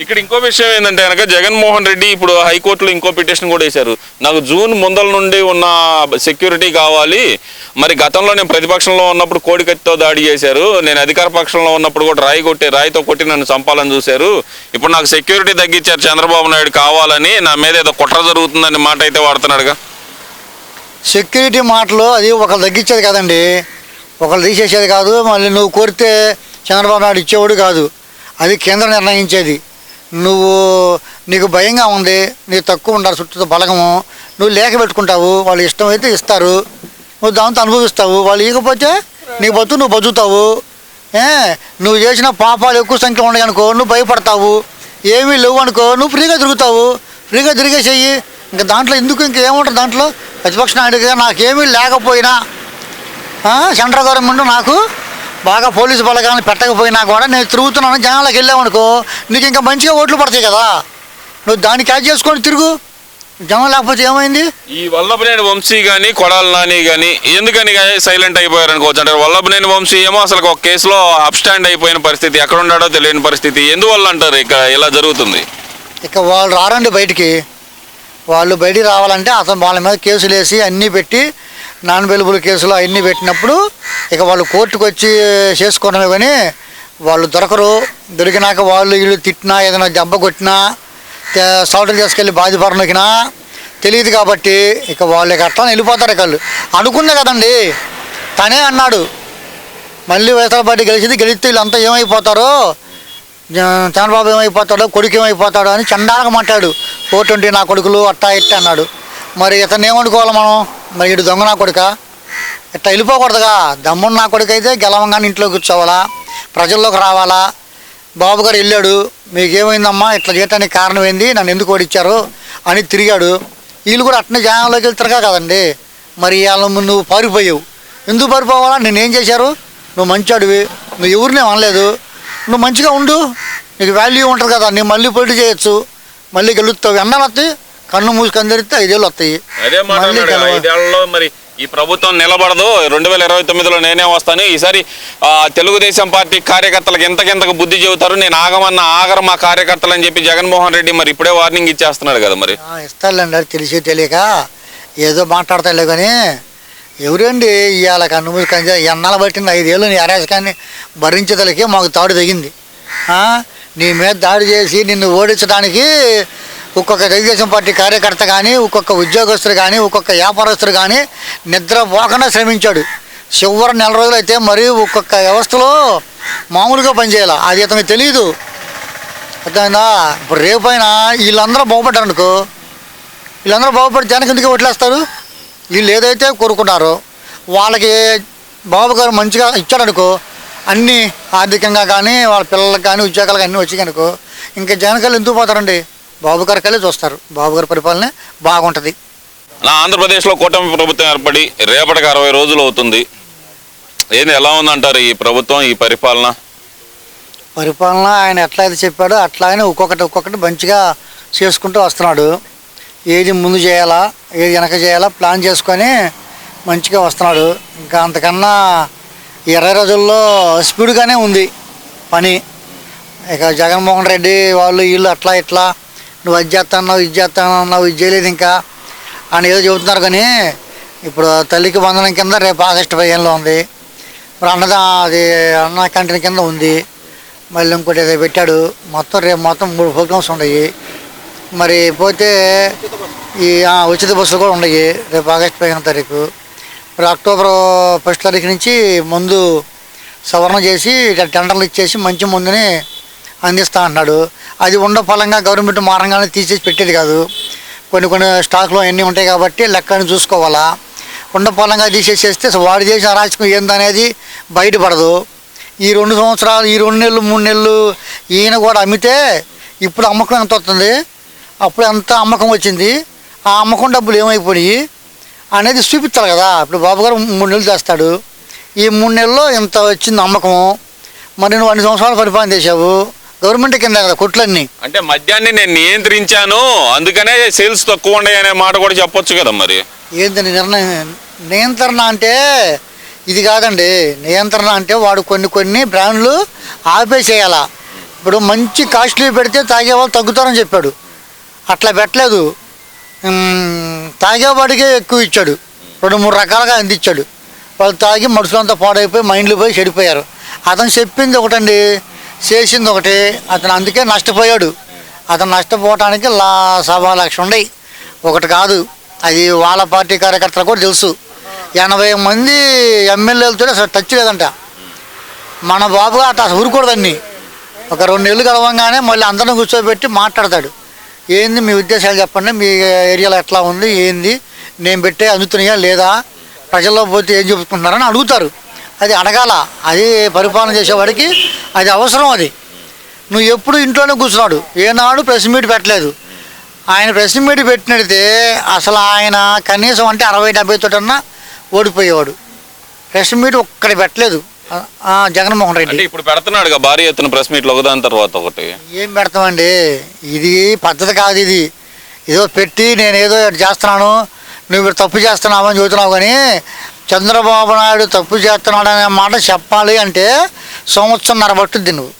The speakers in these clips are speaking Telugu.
ఇక్కడ ఇంకో విషయం ఏంటంటే కనుక జగన్మోహన్ రెడ్డి ఇప్పుడు హైకోర్టులో ఇంకో పిటిషన్ కూడా వేశారు. నాకు జూన్ ముందల నుండి ఉన్న సెక్యూరిటీ కావాలి. మరి గతంలో నేను ప్రతిపక్షంలో ఉన్నప్పుడు కోడికత్తితో దాడి చేశారు. నేను అధికార పక్షంలో ఉన్నప్పుడు కూడా రాయి కొట్టి రాయితో కొట్టి నన్ను చంపాలని చూశారు. ఇప్పుడు నాకు సెక్యూరిటీ తగ్గించారు చంద్రబాబు నాయుడు కావాలని నా మీద ఏదో కుట్ర జరుగుతుందని మాట అయితే వాడుతున్నాడుగా. సెక్యూరిటీ మాటలు అది ఒకళ్ళు తగ్గించేది కదండి. ఒకళ్ళు తీసేసేది కాదు. మళ్ళీ నువ్వు కోరితే చంద్రబాబు నాయుడు ఇచ్చేవాడు కాదు. అది కేంద్రం నిర్ణయించేది. నువ్వు నీకు భయంగా ఉంది నీకు తక్కువ ఉండాలి చుట్టూ బలగము నువ్వు లేక పెట్టుకుంటావు వాళ్ళు ఇష్టం అయితే ఇస్తారు. నువ్వు దాంతో అనుభవిస్తావు వాళ్ళు ఇకపోతే నీ బతు నువ్వు బతుకుతావు. ఏ నువ్వు చేసిన పాపాలు ఎక్కువ సంఖ్యలో ఉన్నాయి అనుకో నువ్వు భయపడతావు. ఏమీ లేవు అనుకో నువ్వు ఫ్రీగా తిరుగుతావు. ఫ్రీగా తిరిగేసేయి. ఇంకా దాంట్లో ఎందుకు ఇంకేముంటుంది దాంట్లో? ప్రతిపక్ష నాయుడుగా నాకేమీ లేకపోయినా సెంట్రల్ గవర్నమెంట్ నాకు బాగా పోలీసు బలగాన్ని పెట్టకపోయినా కూడా నేను తిరుగుతున్నాను జనాలకు వెళ్ళామనుకో నీకు ఇంకా మంచిగా ఓట్లు పడతాయి కదా. నువ్వు దాన్ని క్యాచ్ చేసుకొని తిరుగు. జనం లేకపోతే ఏమైంది? ఈ వల్లభనేని వంశీ కానీ కొడాల నాని కానీ ఎందుకని సైలెంట్ అయిపోయారు అనుకోవచ్చు? అంటే వల్లభనేని వంశీ ఏమో అసలు ఒక కేసులో అప్స్టాండ్ అయిపోయిన పరిస్థితి ఎక్కడ ఉన్నాడో తెలియని పరిస్థితి ఎందువల్ల అంటారు? ఇక్కడ ఇలా జరుగుతుంది? ఇక వాళ్ళు రారండి బయటికి. వాళ్ళు బయటికి రావాలంటే అతను వాళ్ళ మీద కేసులు వేసి అన్నీ పెట్టి నాన్ వెలుబుల్ కేసులు అవన్నీ పెట్టినప్పుడు ఇక వాళ్ళు కోర్టుకు వచ్చి చేసుకోవడమే కానీ వాళ్ళు దొరకరు. దొరికినాక వాళ్ళు వీళ్ళు తిట్టినా ఏదైనా దెబ్బ కొట్టినా సౌటలు తీసుకెళ్ళి బాధిపర నొక్కినా తెలియదు కాబట్టి ఇక వాళ్ళు ఇక అట్లా వెళ్ళిపోతారు ఇక వాళ్ళు. అనుకున్నా కదండి. తనే అన్నాడు. మళ్ళీ వైఎస్ఆర్ పార్టీ గెలిచింది గెలిస్తే వీళ్ళంతా ఏమైపోతారో? చంద్రబాబు ఏమైపోతాడో కొడుకు ఏమైపోతాడో అని చండాలకు మాట్లాడు. ఓ ట్వంటీ నా కొడుకులు అట్టా ఇట్టా అన్నాడు. మరి ఇతను ఏమనుకోవాలి మనం? మరి ఇటు దొంగ నా కొడుక? ఇట్లా వెళ్ళిపోకూడదుగా. దమ్ముడు నా కొడుకు అయితే గెలవంగానే ఇంట్లో కూర్చోవాలా? ప్రజల్లోకి రావాలా? బాబు గారు వెళ్ళాడు. మీకేమైందమ్మా? ఇట్లా చేయటానికి కారణం ఏంది? నన్ను ఎందుకు ఓడిచ్చారు అని తిరిగాడు. వీళ్ళు కూడా అట్నే జానంలోకి వెళ్తారుగా కదండి. మరి వాళ్ళు నువ్వు పారిపోయావు. ఎందుకు పారిపోవాలా? నేనేం చేశారు? నువ్వు మంచాడివి. నువ్వు ఎవరిని అనలేదు. నువ్వు మంచిగా ఉండు. నీకు వాల్యూ ఉంటుంది కదా. నేను మళ్ళీ పోటీ చేయొచ్చు. మళ్ళీ గెలుస్తావు. ఎన్నాళ్ళు కన్ను మూసుకొని తెరిస్తే ఐదేళ్ళు వస్తాయి. అదే మాట మళ్ళీ అన్నాడు ఐదేళ్ళలో మరి ఈ ప్రభుత్వం నిలబడదు. రెండు వేల ఇరవై తొమ్మిదిలో నేనే వస్తాను. ఈసారి ఆ, తెలుగుదేశం పార్టీ కార్యకర్తలకు ఎంతకెంతకు బుద్ధి చెబుతారు. నేను ఆగమన్న ఆగరు మా కార్యకర్తలు అని చెప్పి జగన్మోహన్ రెడ్డి మరి ఇప్పుడే వార్నింగ్ ఇచ్చేస్తున్నాడు కదా మరి. ఆ, ఇస్తారులేండి అది తెలిసి తెలియక ఏదో మాట్లాడతాలే కానీ ఎవరండి ఇవాళ కన్ను మూసుకొని ఎన్నాళ్ళు పట్టింది? ఐదేళ్ళు నీ అరాచకాన్ని భరించదలకి మాకు తాడు తగింది ఆ, నీ మీద దాడి చేసి నిన్ను ఓడించడానికి ఒక్కొక్క తెలుగుదేశం పార్టీ కార్యకర్త కానీ ఒక్కొక్క ఉద్యోగస్తులు కానీ ఒక్కొక్క వ్యాపారస్తులు కానీ నిద్ర పోకుండా శ్రమించాడు. చివరి నెల రోజులు అయితే మరి ఒక్కొక్క వ్యవస్థలో మామూలుగా పనిచేయాలి. అది అతనికి తెలియదు అర్థమైందా? ఇప్పుడు రేపైనా వీళ్ళందరూ బాగుపడ్డారు అనుకో వీళ్ళందరూ బాగుపడి జనకి ఎందుకు వదిలేస్తారు వీళ్ళు ఏదైతే కోరుకున్నారో వాళ్ళకి బాబు గారు మంచిగా ఇచ్చాడనుకో అన్నీ ఆర్థికంగా కానీ వాళ్ళ పిల్లలకు కానీ ఉద్యోగాలకు అన్నీ వచ్చి అనుకో ఇంకా జనకాలు ఎందుకు పోతారండి? బాబు గారి కళ్ళే చూస్తారు. బాబు గారి పరిపాలన బాగుంటుంది. నా ఆంధ్రప్రదేశ్లో కూటమి ప్రభుత్వం ఏర్పడి రేపటికి అరవై రోజులు అవుతుంది. ఏంది ఎలా ఉందంటారు ఈ ప్రభుత్వం ఈ పరిపాలన? పరిపాలన ఆయన ఎట్లా అయితే చెప్పాడో అట్లా ఆయన ఒక్కొక్కటి ఒక్కొక్కటి మంచిగా చేసుకుంటూ వస్తున్నాడు. ఏది ముందు చేయాలా ఏది వెనక చేయాలా ప్లాన్ చేసుకొని మంచిగా వస్తున్నాడు. ఇంకా అంతకన్నా ఇరవై రోజుల్లో స్పీడ్గానే ఉంది పని. ఇక జగన్మోహన్ రెడ్డి వాళ్ళు వీళ్ళు అట్లా ఇట్లా నువ్వు అది చేస్తాన్నావు ఇది చేస్తానన్నావు ఇది చేయలేదు ఇంకా. అని ఏదో చెబుతున్నారు కానీ ఇప్పుడు తల్లికి బంధనం కింద రేపు ఆగస్టు పదిహేనులో ఉంది. ఇప్పుడు అన్నదా అది అన్న కంటిన కింద ఉంది. మళ్ళీ ఇంకోటి ఏదో పెట్టాడు. మొత్తం రేపు మొత్తం మూడు ప్రోగ్రామ్స్ ఉన్నాయి. మరి పోతే ఈ ఉచిత బస్సులు కూడా ఉన్నాయి రేపు ఆగస్టు పదిహేను తారీఖు. ఇప్పుడు అక్టోబర్ ఫస్ట్ తారీఖు నుంచి ముందు సవరణ చేసి ఇక టెండర్లు ఇచ్చేసి మంచి ముందుని అందిస్తా అంటున్నాడు అది ఉండ ఫలంగా గవర్నమెంట్ మారంగానే తీసేసి పెట్టేది కాదు. కొన్ని కొన్ని స్టాక్లో అన్నీ ఉంటాయి కాబట్టి లెక్కను చూసుకోవాలా. ఉండ ఫలంగా తీసేసేస్తే వాడు చేసిన అరాచకం ఏందనేది బయటపడదు. ఈ రెండు సంవత్సరాలు ఈ రెండు నెలలు మూడు నెలలు ఈయన కూడా అమ్మితే ఇప్పుడు అమ్మకం ఎంత వస్తుంది? అప్పుడు ఎంత అమ్మకం వచ్చింది? ఆ అమ్మకం డబ్బులు ఏమైపోయి అనేది చూపించాలి కదా. ఇప్పుడు బాబుగారు మూడు నెలలు చేస్తాడు. ఈ మూడు నెలల్లో ఇంత వచ్చింది అమ్మకం మరి నువ్వు అన్ని సంవత్సరాలు పరిపాలన చేసావు గవర్నమెంట్ కింద కదా కొట్లన్నీ. అంటే మద్యాన్ని నేను నియంత్రించాను అందుకనే సేల్స్ తక్కువ ఉన్నాయి అనే మాట కూడా చెప్పొచ్చు కదా మరి. ఏంటండి నిర్ణయం నియంత్రణ అంటే ఇది కాదండి. నియంత్రణ అంటే వాడు కొన్ని కొన్ని బ్రాండ్లు ఆపేసేయాల. ఇప్పుడు మంచి కాస్ట్లీ పెడితే తాగే వాళ్ళు తగ్గుతారని చెప్పాడు. అట్లా పెట్టలేదు. తాగేవాడికే ఎక్కువ ఇచ్చాడు. రెండు మూడు రకాలుగా అందించాడు. వాళ్ళు తాగి మనుషులంతా పాడైపోయి మైండ్లు పోయి చెడిపోయారు. అతను చెప్పింది ఒకటండి. చేసింది ఒకటి అతను అందుకే నష్టపోయాడు. అతను నష్టపోవటానికి లా సభా లక్ష ఉండయి ఒకటి కాదు అది వాళ్ళ పార్టీ కార్యకర్తలు కూడా తెలుసు. ఎనభై మంది ఎమ్మెల్యేలతో అసలు టచ్ లేదంట. మన బాబు అట్లా అసలు ఊరుకూడదండి ఒక రెండు నెలలు కలవంగానే మళ్ళీ అందరిని కూర్చోబెట్టి మాట్లాడతాడు. ఏంది మీ ఉద్దేశాలు చెప్పండి మీ ఏరియాలో ఎట్లా ఉంది ఏంది నేను పెట్టే అందుతున్నాయా లేదా ప్రజల్లో పోతే ఏం చెప్పుకుంటున్నారని అడుగుతారు. అది అడగాల అది పరిపాలన చేసేవాడికి అది అవసరం అది. నువ్వు ఎప్పుడు ఇంట్లోనే కూర్చున్నాడు ఏనాడు ప్రెస్ మీట్ పెట్టలేదు. ఆయన ప్రెస్ మీట్ పెట్టినడితే అసలు ఆయన కనీసం అంటే అరవై డెబ్బై తోటన్నా ఓడిపోయేవాడు. ప్రెస్ మీట్ ఒక్కడి పెట్టలేదు జగన్మోహన్ రెడ్డి. ఇప్పుడు పెడుతున్నాడుగా భారీ ఎత్తున ప్రెస్ మీట్లు ఒకదాని తర్వాత ఒకటి. ఏం పెడతామండి? ఇది పద్ధతి కాదు ఇది. ఏదో పెట్టి నేను ఏదో చేస్తున్నాను నువ్వు ఇప్పుడు తప్పు చేస్తున్నావు అని చెబుతున్నావు కానీ చంద్రబాబు నాయుడు తప్పు చేస్తున్నాడనే మాట చెప్పాలి అంటే సంవత్సరంన్నర పట్టుద్ది నువ్వు.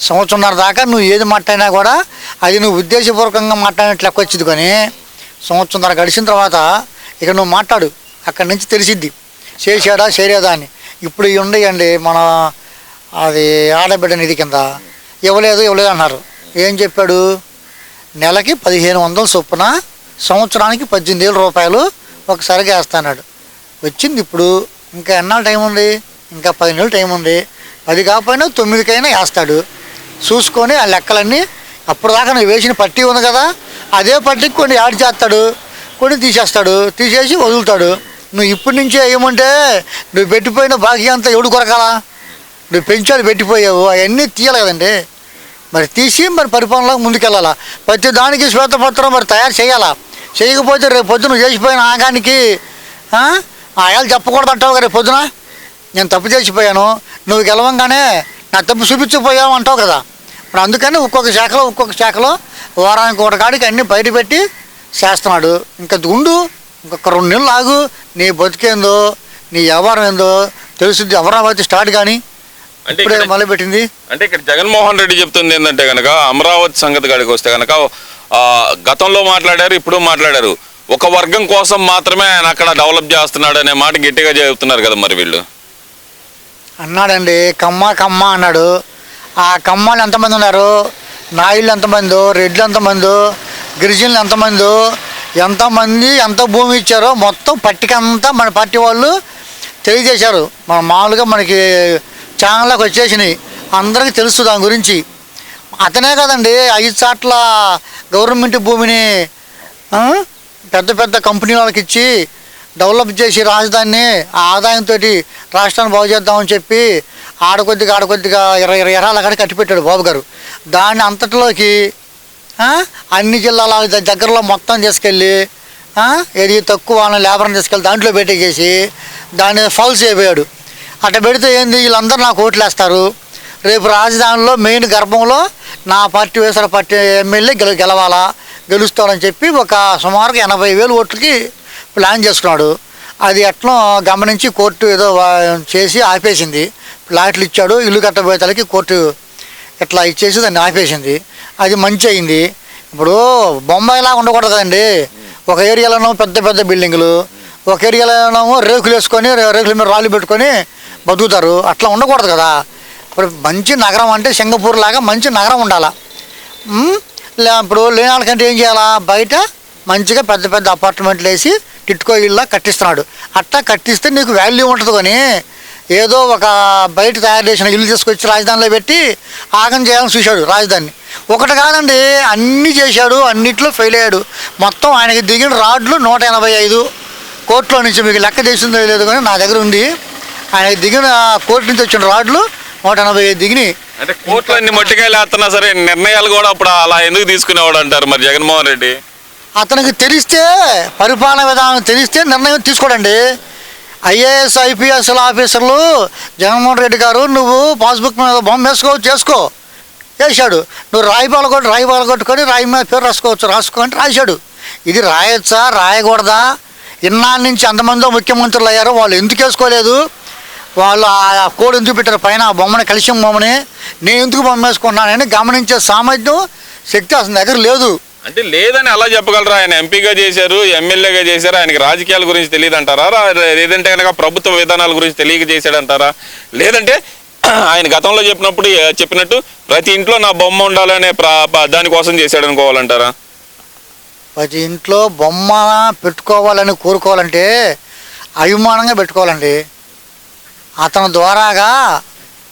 సంవత్సరంన్నర దాకా నువ్వు ఏది మాట్లాడినా కూడా అది నువ్వు ఉద్దేశపూర్వకంగా మాట్లాడినట్లు లెక్క వచ్చింది కానీ సంవత్సరంన్నర గడిచిన తర్వాత ఇక నువ్వు మాట్లాడు. అక్కడి నుంచి తెలిసిద్ది. చేసాడా చేయలేదా అని. ఇప్పుడు ఇవి ఉండయండి మన అది ఆడబిడ్డ నిధి కింద. ఇవ్వలేదు ఇవ్వలేదు అన్నారు. ఏం చెప్పాడు? నెలకి పదిహేను వందల చొప్పున సంవత్సరానికి పద్దెనిమిది వేల రూపాయలు ఒకసారిగా వేస్తాడు వచ్చింది ఇప్పుడు. ఇంకా ఎన్నాళ్ళు టైం ఉంది? ఇంకా పది నెలలు టైం ఉంది. పది కాకపోయినా తొమ్మిదికైనా వేస్తాడు. చూసుకొని ఆ లెక్కలన్నీ అప్పుడు దాకా నువ్వు వేసిన పట్టీ ఉంది కదా అదే పట్టీకి కొన్ని యాడ్ చేస్తాడు కొన్ని తీసేస్తాడు తీసేసి వదులుతాడు. నువ్వు ఇప్పటి నుంచే ఏమంటే నువ్వు పెట్టిపోయిన బాకీ అంతా ఎవడు కొరకాలా? నువ్వు పెంచాలి పెట్టిపోయావు అవన్నీ తీయాలి కదండి. మరి తీసి మరి పరిపాలనలోకి ముందుకెళ్ళాలా? ప్రతి దానికి శ్వేతపత్రం మరి తయారు చేయాలా? చేయకపోతే రేపు పొద్దున చేసిపోయిన ఆగానికి ఆయాలు చెప్పకూడదు అంటావు కదా పొద్దున? నేను తప్పు చేసిపోయాను. నువ్వు గెలవంగానే నా తప్పు చూపించకపోయావు అంటావు కదా. మరి అందుకని ఒక్కొక్క శాఖలో ఒక్కొక్క శాఖలో వారానికి ఒకటి కాడికి అన్నీ బయట పెట్టి చేస్తున్నాడు. ఇంకా ఉండు ఇంకొక రెండు నెలలు ఆగు. నీ బతికేందో నీ వ్యవహారం ఏందో తెలుసుద్ది. అమరావతి స్టార్ట్ కానీ అంటే ఇప్పుడే మొదలు పెట్టింది. అంటే ఇక్కడ జగన్మోహన్ రెడ్డి చెప్తుంది ఏంటంటే కనుక అమరావతి సంగతి కాడికి వస్తే కనుక గతంలో మాట్లాడారు ఇప్పుడు మాట్లాడారు. ఒక వర్గం కోసం మాత్రమే ఆయన అక్కడ డెవలప్ చేస్తున్నాడు అనే మాట గట్టిగా చెబుతున్నారు కదా మరి వీళ్ళు. అన్నాడండి కమ్మ కమ్మ అన్నాడు. ఆ కమ్మలు ఎంతమంది ఉన్నారు? నాయుళ్ళు ఎంతమందో? రెడ్లు ఎంతమందో? గిరిజనులు ఎంతమందో? ఎంతమంది ఎంత భూమి ఇచ్చారో మొత్తం పట్టికంతా మన పార్టీ వాళ్ళు తెలియజేశారు. మన మామూలుగా మనకి ఛానల్లోకి వచ్చేసినాయి. అందరికీ తెలుసు దాని గురించి. అతనే కదండి ఐదు చాట్ల గవర్నమెంట్ భూమిని పెద్ద పెద్ద కంపెనీ వాళ్ళకి ఇచ్చి డెవలప్ చేసి రాజధానిని ఆ ఆదాయంతో రాష్ట్రాన్ని బాగు చేద్దామని చెప్పి ఆడకొద్దిగా ఆడకొద్దిగా ఇరవై ఇరవై ఎకరాల అక్కడ కట్టిపెట్టాడు బాబు గారు. దాన్ని అంతటిలోకి అన్ని జిల్లాల దగ్గరలో మొత్తం తీసుకెళ్ళి ఏది తక్కువ వాళ్ళని లేబర్ని తీసుకెళ్ళి దాంట్లో పెట్టేసి దాన్ని ఫౌల్స్ అయిపోయాడు అట్ట పెడితే ఏంది వీళ్ళందరూ నాకు ఓట్లు వేస్తారు. రేపు రాజధానిలో మెయిన్ గర్భంలో నా పార్టీ వేసిన పార్టీ ఎమ్మెల్యే గెల గెలవాలా? గెలుస్తాడని చెప్పి ఒక సుమారుగా ఎనభై వేలు ఓట్లకి ప్లాన్ చేసుకున్నాడు అది ఎట్లా గమనించి కోర్టు ఏదో చేసి ఆపేసింది. ప్లాట్లు ఇచ్చాడు ఇల్లు కట్టబోయేతలకి కోర్టు ఇట్లా ఇచ్చేసి దాన్ని ఆపేసింది. అది మంచి అయింది. ఇప్పుడు బొంబాయిలా ఉండకూడదు కదండి. ఒక ఏరియాలోనో పెద్ద పెద్ద బిల్డింగులు ఒక ఏరియాలోనో రేకులు వేసుకొని రేకుల మీద రాళ్ళు పెట్టుకొని బతుకుతారు. అట్లా ఉండకూడదు కదా. ఇప్పుడు మంచి నగరం అంటే సింగపూర్ లాగా మంచి నగరం ఉండాలా. ఇప్పుడు లేని వాళ్ళకంటే ఏం చేయాలా? బయట మంచిగా పెద్ద పెద్ద అపార్ట్మెంట్లు వేసి టిట్కో ఇళ్ళ కట్టిస్తున్నాడు. అట్టా కట్టిస్తే నీకు వాల్యూ ఉంటుంది కానీ ఏదో ఒక బయట తయారు చేసిన ఇల్లు తీసుకొచ్చి రాజధానిలో పెట్టి ఆగం చేయాలని చూశాడు రాజధానిని ఒకటి కాదండి అన్నీ చేశాడు అన్నిట్లో ఫెయిల్ అయ్యాడు. మొత్తం ఆయనకి దిగిన రాడ్లు నూట ఎనభై ఐదు. కోర్టులో నుంచి మీకు లెక్క చేసిందో లేదు కానీ నా దగ్గర ఉంది. ఆయనకి దిగిన కోర్టు నుంచి వచ్చిన రాడ్లు నూట ఎనభై ఐదు దిగినాయి. అంటే కోర్టులో అన్ని మట్టికాయలు వేస్తున్నా సరే నిర్ణయాలు కూడా అప్పుడు అలా ఎందుకు తీసుకునేవాడు అంటారు మరి జగన్మోహన్ రెడ్డి? అతనికి తెలిస్తే పరిపాలన విధానం తెలిస్తే నిర్ణయం తీసుకోడండి. ఐఏఎస్ ఐపీఎస్ ఆఫీసర్లు జగన్మోహన్ రెడ్డి గారు నువ్వు పాస్బుక్ మీద బొమ్మ వేసుకో చేసుకో. వేశాడు. నువ్వు రాయి కొట్టు కొట్టి రాయి కొట్టుకొని రాయి మీద పేరు రాసుకోవచ్చు రాసుకో అంటే రాశాడు. ఇది రాయొచ్చా? రాయకూడదా? ఇన్నాళ్ళ నుంచి అంతమందో ముఖ్యమంత్రులు అయ్యారో వాళ్ళు ఎందుకు వేసుకోలేదు? వాళ్ళు ఆ కోడ్ ఎందుకు పెట్టారు పైన ఆ బొమ్మని కలిసిం బొమ్మని నేను ఎందుకు బొమ్మ వేసుకున్నానని గమనించే సామర్థ్యం శక్తి అసలు దగ్గర లేదు. అంటే లేదని అలా చెప్పగలరా? ఆయన ఎంపీగా చేశారు ఎమ్మెల్యేగా చేశారు? ఆయనకి రాజకీయాల గురించి తెలియదు అంటారా లేదంటే కనుక ప్రభుత్వ విధానాల గురించి తెలియక చేశాడంటారా? లేదంటే ఆయన గతంలో చెప్పినప్పుడు చెప్పినట్టు ప్రతి ఇంట్లో నా బొమ్మ ఉండాలనే దానికోసం చేశాడు అనుకోవాలంటారా ప్రతి ఇంట్లో బొమ్మ పెట్టుకోవాలని కోరుకోవాలంటే అభిమానంగా పెట్టుకోవాలండి. అతని ద్వారాగా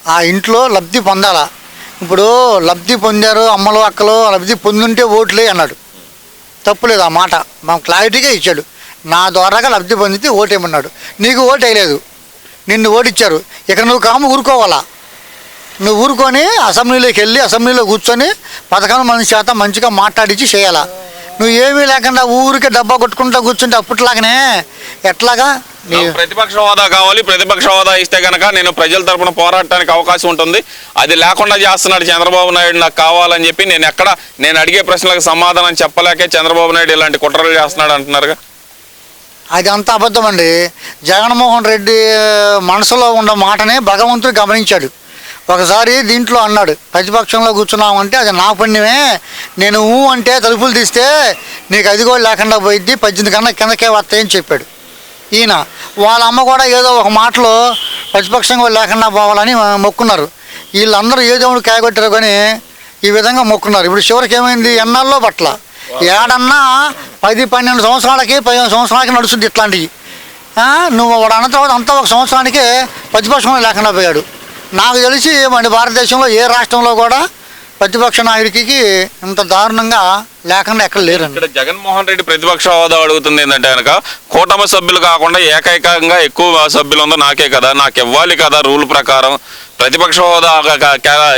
ఆ ఇంట్లో లబ్ధి పొందాల. ఇప్పుడు లబ్ధి పొందారు అమ్మలు అక్కలు లబ్ధి పొందుంటే ఓట్లే అన్నాడు. తప్పులేదు ఆ మాట. మా క్లారిటీగా ఇచ్చాడు. నా ద్వారాగా లబ్ధి పొందితే ఓటేమన్నాడు నీకు ఓటు వేయలేదు. నిన్ను ఓటిచ్చారు. ఇక నువ్వు కాము ఊరుకోవాలా? నువ్వు ఊరుకొని అసెంబ్లీలోకి వెళ్ళి అసెంబ్లీలో కూర్చొని పథకాలు మంది శాతం మంచిగా మాట్లాడించి చేయాలా? నువ్వు ఏమీ లేకుండా ఊరికే డబ్బా కొట్టుకుంటా కూర్చుంటే అప్పట్లాగనే ఎట్లాగా? ప్రతిపక్ష హోదా కావాలి ప్రతిపక్ష హోదా ఇస్తే కనుక నేను ప్రజల తరపున పోరాడటానికి అవకాశం ఉంటుంది. అది లేకుండా చేస్తున్నాడు చంద్రబాబు నాయుడు నాకు కావాలని చెప్పి నేను ఎక్కడ నేను అడిగే ప్రశ్నలకు సమాధానం చెప్పలేకే చంద్రబాబు నాయుడు ఇలాంటి కుట్రలు చేస్తున్నాడు అంటున్నారుగా. అది అంత అబద్ధం అండి. జగన్మోహన్ రెడ్డి మనసులో ఉన్న మాటనే భగవంతుడు గమనించాడు. ఒకసారి దీంట్లో అన్నాడు ప్రతిపక్షంలో కూర్చున్నామంటే అది నా పుణ్యమే నేను ఊ అంటే తలుపులు తీస్తే నీకు అది కూడా లేకుండా పోయిద్ది పద్దెనిమిది కన్నా కిందకే వస్తాయని చెప్పాడు. ఈయన. వాళ్ళ అమ్మ కూడా ఏదో ఒక మాటలో ప్రతిపక్షంగా లేకుండా పోవాలని మొక్కున్నారు. వీళ్ళందరూ ఏ దేవుడు కాయగొట్టారు కానీ ఈ విధంగా మొక్కున్నారు. ఇప్పుడు చివరికి ఏమైంది? ఎన్నాళ్ళలో పట్ల. ఏడన్నా పది పన్నెండు సంవత్సరాలకి పదిహేను సంవత్సరాలకి నడుస్తుంది ఇట్లాంటివి. నువ్వు వాడు అన్న తర్వాత అంతా ఒక సంవత్సరానికి ప్రతిపక్షంలో లేకుండా పోయాడు. నాకు తెలిసి మన భారతదేశంలో ఏ రాష్ట్రంలో కూడా ప్రతిపక్ష నాయకుడికి ఇంత దారుణంగా లేకుండా ఎక్కడ లేరండి. ఇక్కడ జగన్మోహన్ రెడ్డి ప్రతిపక్ష హోదా అడుగుతుంది ఏంటంటే కనుక కూటమి సభ్యులు కాకుండా ఏకైకంగా ఎక్కువ సభ్యులు ఉందో నాకే కదా నాకు ఇవ్వాలి కదా రూల్ ప్రకారం. ప్రతిపక్ష హోదా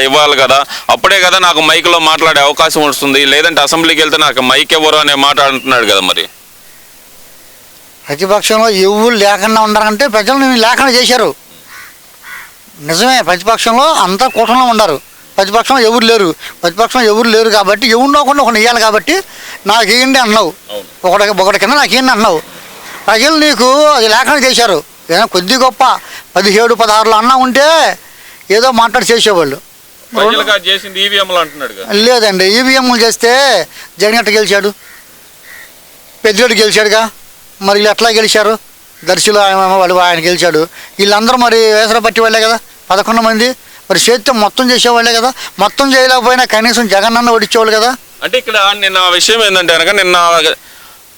ఇవ్వాలి కదా. అప్పుడే కదా నాకు మైక్లో మాట్లాడే అవకాశం వస్తుంది. లేదంటే అసెంబ్లీకి వెళ్తే నాకు మైక్ ఇవ్వరు అనే మాట అంటున్నాడు కదా మరి. ప్రతిపక్షంలో ఎవరు లేకుండా ఉండాలంటే ప్రజలు లేకుండా చేశారు. నిజమే ప్రతిపక్షంలో అంతా కూటమిలో ఉండరు. ప్రతిపక్షంలో ఎవరు లేరు. ప్రతిపక్షంలో ఎవరు లేరు కాబట్టి ఎవరినో కొన్ని ఒకటి ఇవ్వాలి కాబట్టి నాకు ఏంటి అన్నావు. ఒకటి ఒకటి కింద నాకు ఏంటి అన్నావు. ప్రజలు నీకు అది లేకుండా చేశారు. ఏదైనా కొద్ది గొప్ప పదిహేడు పదహారులో అన్నా ఉంటే ఏదో మాట్లాడి చేసేవాళ్ళు. లేదండి ఈవీఎంలు చేస్తే జగన్ ఎట్ట గెలిచాడు? పెద్దోడు గెలిచాడుగా. మరి వీళ్ళు ఎట్లా గెలిచారు? దర్శిలో ఆయన వాడు ఆయన గెలిచాడు. వీళ్ళందరూ మరి వేసర పట్టి వాళ్ళే కదా పదకొండు మంది. మరి చేతితో మొత్తం చేసేవాళ్ళే కదా? మొత్తం చేయలేకపోయినా కనీసం జగన్ అన్న ఓడిచ్చేవాళ్ళు కదా? అంటే ఇక్కడ నిన్న విషయం ఏంటంటే కనుక నిన్న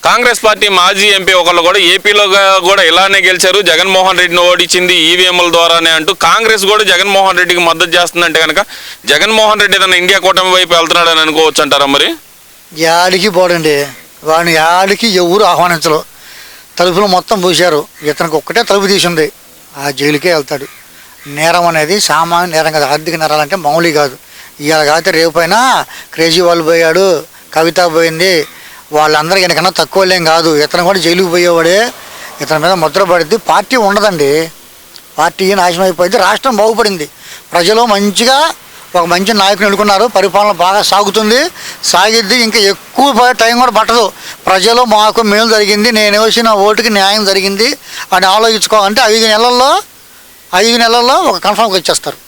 కాంగ్రెస్ పార్టీ మాజీ ఎంపీ ఒకళ్ళు కూడా ఏపీలో కూడా ఇలానే గెలిచారు. జగన్మోహన్ రెడ్డిని ఓడించింది ఈవీఎంల ద్వారానే అంటూ కాంగ్రెస్ కూడా జగన్మోహన్ రెడ్డికి మద్దతు చేస్తుందంటే కనుక జగన్మోహన్ రెడ్డి తన ఇండియా కూటమి వైపు వెళ్తున్నాడని అనుకోవచ్చు అంటారా మరి? యాడికి పోడండి. వాడిని యాడికి ఎవరు ఆహ్వానించరు. తలుపులు మొత్తం పూశారు ఇతనికి ఒక్కటే తలుపు తీసింది. ఆ జైలుకే వెళ్తాడు. నేరం అనేది సామాన్య నేరం కాదు. ఆర్థిక నేరాలంటే మామూలు కాదు. ఇవాళ కాకపోతే రేపైనా క్రేజీ వాళ్ళు పోయాడు కవిత పోయింది వాళ్ళందరికీ వెనకన్నా తక్కువలేం కాదు. ఇతను కూడా జైలుకి పోయేవాడే. ఇతని మీద ముద్ర పడింది పార్టీ ఉండదండి. పార్టీ నాశనం అయిపోయింది. రాష్ట్రం బాగుపడింది. ప్రజలు మంచిగా ఒక మంచి నాయకుని ఎన్నుకున్నారు. పరిపాలన బాగా సాగుతుంది. సాగిద్ది. ఇంకా ఎక్కువ టైం కూడా పట్టదు. ప్రజలు మాకు మేలు జరిగింది. నేను వేసిన ఓటుకి న్యాయం జరిగింది అని ఆలోచించుకోవాలంటే ఐదు నెలల్లో ఐదు నెలల్లో ఒక కన్ఫర్మ్కి వచ్చేస్తారు